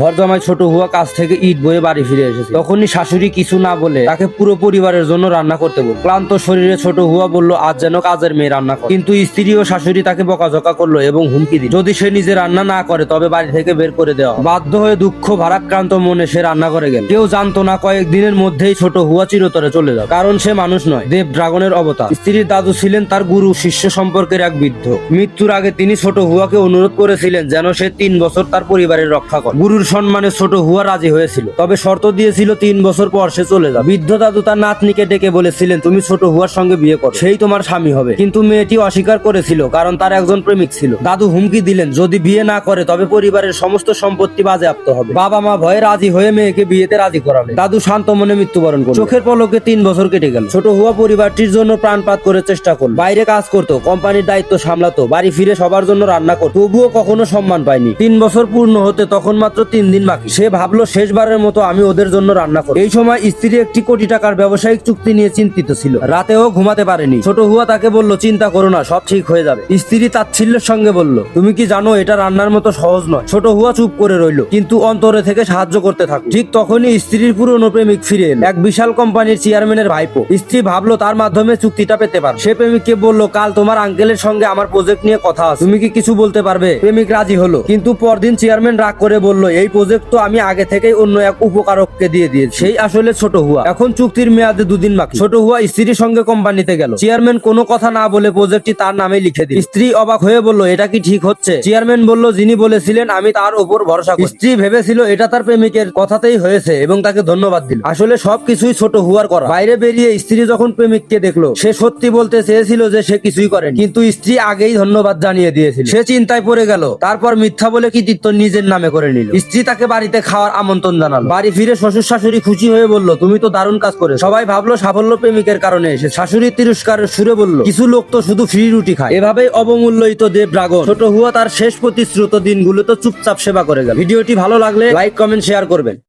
ঘর জামাই ছোট হুয়া কাজ থেকে ইট বয়ে বাড়ি ফিরে এসেছে। তখনই শাশুড়ি কিছু না বলে তাকে পুরো পরিবারের জন্য রান্না করতে বলল। ক্লান্ত শরীরে ছোট হুয়া বলল, আজ যেন কাজের মেয়ে রান্না করে। কিন্তু স্ত্রী ও শাশুড়ি তাকে বকাঝকা করল এবং হুমকি দিল। যদি সে নিজে রান্না না করে, তবে বাড়ি থেকে বের করে দেওয়া বাধ্য হয়ে দুঃখ, ভারাক্রান্ত মনে সে রান্না করে গেল। কেউ জানতো না কয়েকদিনের মধ্যেই ছোট হুয়া চিরতরে চলে যাবে। কারণ সে মানুষ নয়, দেব ড্রাগনের অবতার। স্ত্রীর দাদু ছিলেন তার গুরু, শিষ্য সম্পর্কের এক বৃদ্ধ। মৃত্যুর আগে তিনি ছোট হুয়াকে অনুরোধ করেছিলেন যেন সে তিন বছর তার পরিবারের রক্ষা করে। গুরুর সম্মানে ছোট হুয়া রাজি হয়েছিল। তবে শর্ত দিয়েছিল তিন বছর পর সে চলে যাবে। বৃদ্ধ দাদু তার নাতনিকে ডেকে বলেছিলেন, তুমি ছোট হুয়ার সঙ্গে বিয়ে করো। সেই তোমার স্বামী হবে। কিন্তু মেয়েটি অস্বীকার করেছিল, কারণ তার একজন প্রেমিক ছিল। দাদু হুমকি দিলেন, যদি বিয়ে না করে, তবে পরিবারের সমস্ত সম্পত্তি বাজেয়াপ্ত হবে। বাবা মা ভয়ে রাজি হয়ে মেয়েকে বিয়েতে রাজি করাবে। দাদু শান্ত মনে মৃত্যুবরণ করল। চোখের পলকে তিন বছর কেটে গেল। ছোট হুয়া পরিবারটির জন্য প্রাণপাত করে চেষ্টা করল। বাইরে কাজ করতো, কোম্পানির দায়িত্ব সামলাতো, বাড়ি ফিরে সবার জন্য রান্না করতো। তবুও কখনো সম্মান পায়নি। তিন বছর পূর্ণ হতে তখন মাত্র তিন দিন বাকি। সে ভাবলো শেষবারের মতো আমি ওদের জন্য রান্না করব। এই সময় স্ত্রী একটি কোটি টাকার ব্যবসায়িক চুক্তি নিয়ে চিন্তিত ছিল। রাতেও ঘুমাতে পারেনি। ছোট হুয়া তাকে বলল, চিন্তা করো না, সব ঠিক হয়ে যাবে। স্ত্রী তাচ্ছিল্যের সঙ্গে বলল, তুমি কি জানো, এটা রান্নার মতো সহজ নয়। ছোট হুয়া চুপ করে রইল, কিন্তু অন্তরে থেকে সাহায্য করতে থাকল ঠিক তখনই স্ত্রীর পুরনো প্রেমিক ফিরে এলো। এক বিশাল কোম্পানির চেয়ারম্যানের ভাইপো। স্ত্রী ভাবলো, তার মাধ্যমে চুক্তিটা পেতে পারে। সে প্রেমিককে বলল, কাল তোমার আঙ্কেলের সঙ্গে আমার প্রজেক্ট নিয়ে কথা আছে। তুমি কি কিছু বলতে পারবে? প্রেমিক রাজি হলো, কিন্তু পরদিন চেয়ারম্যান রাগ করে বলল, এই প্রজেক্ট তো আমি আগে থেকেই অন্য এক উপকারককে দিয়ে দিয়েছি। সেই আসলে ছোট হুয়া। এখন চুক্তির মেয়াদে দুদিন বাকি। ছোট হুয়া স্ত্রীর সঙ্গে কোম্পানিতে গেল। চেয়ারম্যান কোনো কথা না বলে প্রজেক্টটি তার নামে লিখে দিল। স্ত্রী অবাক হয়ে বলল, এটা কি ঠিক হচ্ছে? চেয়ারম্যান বলল, যিনি বলেছিলেন, আমি তার উপর ভরসা স্ত্রী ভেবেছিল, এটা তার প্রেমিকের কথাতেই হয়েছে এবং তাকে ধন্যবাদ দিল। আসলে সবকিছুই ছোট হুয়ার করা। বাইরে বেরিয়ে স্ত্রী যখন প্রেমিককে দেখল, সে সত্যি বলতে চেয়েছিল যে সে কিছুই করেনি। কিন্তু স্ত্রী আগেই ধন্যবাদ জানিয়ে দিয়েছিল। সে চিন্তায় পড়ে গেল, তারপর মিথ্যা বলে কৃতিত্ব নিজের নামে করে নিল। স্ত্রী তাকে বাড়িতে খাওয়ার আমন্ত্রণ জানালো। বাড়ি ফিরে শ্বশুর শাশুড়ি খুশি হয়ে বলল, তুমি তো দারুণ কাজ করে সবাই ভাবলো, সাফল্য প্রেমিকের কারণে এসে শাশুড়ি তিরস্কার সুরে বলল, কিছু লোক তো শুধু ফ্রি রুটি খায়। এভাবেই অবমূল্যিত দেব ড্রাগন। ছোট হুয়া তার শেষ প্রতিশ্রুত দিনগুলো তো চুপচাপ সেবা করে গেল। ভিডিওটি ভালো লাগলে লাইক, কমেন্ট, শেয়ার করবেন।